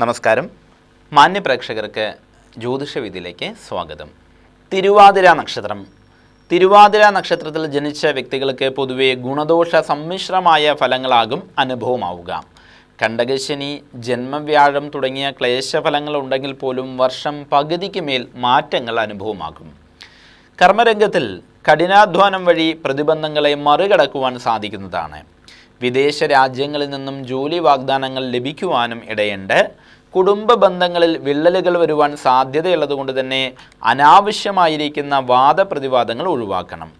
നമസ്കാരം. മാന്യപ്രേക്ഷകർക്ക് ജ്യോതിഷവിധിയിലേക്ക് സ്വാഗതം. തിരുവാതിര നക്ഷത്രം. തിരുവാതിര നക്ഷത്രത്തിൽ ജനിച്ച വ്യക്തികൾക്ക് പൊതുവെ ഗുണദോഷ സമ്മിശ്രമായ ഫലങ്ങളാകും അനുഭവമാവുക. കണ്ടകശനി ജന്മവ്യാഴം തുടങ്ങിയ ക്ലേശഫലങ്ങൾ ഉണ്ടെങ്കിൽ പോലും വർഷം പകുതിക്ക് മേൽ മാറ്റങ്ങൾ അനുഭവമാകും. കർമ്മരംഗത്തിൽ കഠിനാധ്വാനം വഴി പ്രതിബന്ധങ്ങളെ മറികടക്കുവാൻ സാധിക്കുന്നതാണ്. വിദേശ രാജ്യങ്ങളിൽ നിന്നും ജോലി വാഗ്ദാനങ്ങൾ ലഭിക്കുവാനും ഇടയുണ്ട്. കുടുംബ ബന്ധങ്ങളിൽ വിള്ളലുകൾ വരുവാൻ സാധ്യതയുള്ളതുകൊണ്ട് തന്നെ അനാവശ്യമായിരിക്കുന്ന വാദപ്രതിവാദങ്ങൾ ഒഴിവാക്കണം.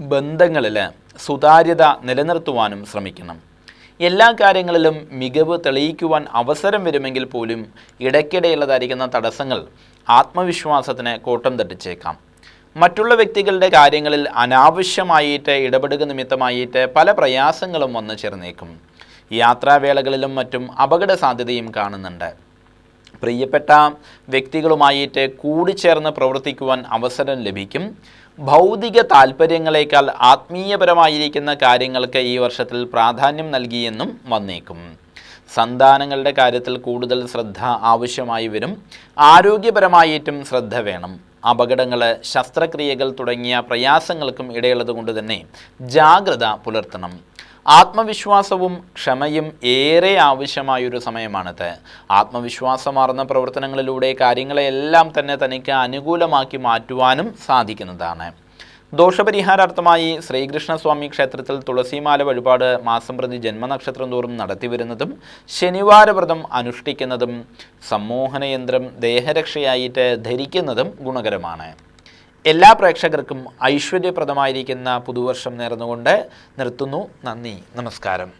ബന്ധങ്ങളിൽ സുതാര്യത നിലനിർത്തുവാനും ശ്രമിക്കണം. എല്ലാ കാര്യങ്ങളിലും മികവ് തെളിയിക്കുവാൻ അവസരം വരുമെങ്കിൽ പോലും ഇടയ്ക്കിടെയുള്ളതായിരിക്കുന്ന തടസ്സങ്ങൾ ആത്മവിശ്വാസത്തിന് കോട്ടം തട്ടിച്ചേക്കാം. മറ്റുള്ള വ്യക്തികളുടെ കാര്യങ്ങളിൽ അനാവശ്യമായിട്ട് ഇടപെടുക നിമിത്തമായിട്ട് പല പ്രയാസങ്ങളും വന്നു ചേർന്നേക്കും. യാത്രാവേളകളിലും മറ്റും അപകട സാധ്യതയും കാണുന്നുണ്ട്. പ്രിയപ്പെട്ട വ്യക്തികളുമായിട്ട് കൂടിച്ചേർന്ന് പ്രവർത്തിക്കുവാൻ അവസരം ലഭിക്കും. ഭൗതിക താല്പര്യങ്ങളെക്കാൾ ആത്മീയപരമായിരിക്കുന്ന കാര്യങ്ങൾക്ക് ഈ വർഷത്തിൽ പ്രാധാന്യം നൽകിയെന്നും വന്നേക്കും. സന്താനങ്ങളുടെ കാര്യത്തിൽ കൂടുതൽ ശ്രദ്ധ ആവശ്യമായി വരും. ആരോഗ്യപരമായിട്ടും ശ്രദ്ധ വേണം. അപകടങ്ങൾ ശസ്ത്രക്രിയകൾ തുടങ്ങിയ പ്രയാസങ്ങൾക്കും ഇടയുള്ളത് കൊണ്ട് തന്നെ ജാഗ്രത പുലർത്തണം. ആത്മവിശ്വാസവും ക്ഷമയും ഏറെ ആവശ്യമായൊരു സമയമാണിത്. ആത്മവിശ്വാസമാർന്ന പ്രവർത്തനങ്ങളിലൂടെ കാര്യങ്ങളെല്ലാം തന്നെ തനിക്ക് അനുകൂലമാക്കി മാറ്റുവാനും സാധിക്കുന്നതാണ്. ദോഷപരിഹാരാർത്ഥമായി ശ്രീകൃഷ്ണസ്വാമി ക്ഷേത്രത്തിൽ തുളസിമാല വഴിപാട് മാസം പ്രതി ജന്മനക്ഷത്രം തോറും നടത്തിവരുന്നതും ശനിവാര വ്രതം അനുഷ്ഠിക്കുന്നതും സമ്മോഹനയന്ത്രം ദേഹരക്ഷയായിട്ട് ധരിക്കുന്നതും ഗുണകരമാണ്. എല്ലാ പ്രേക്ഷകർക്കും ഐശ്വര്യപ്രദമായിരിക്കുന്ന പുതുവർഷം നേർന്നുകൊണ്ട് നിർത്തുന്നു. നന്ദി. നമസ്കാരം.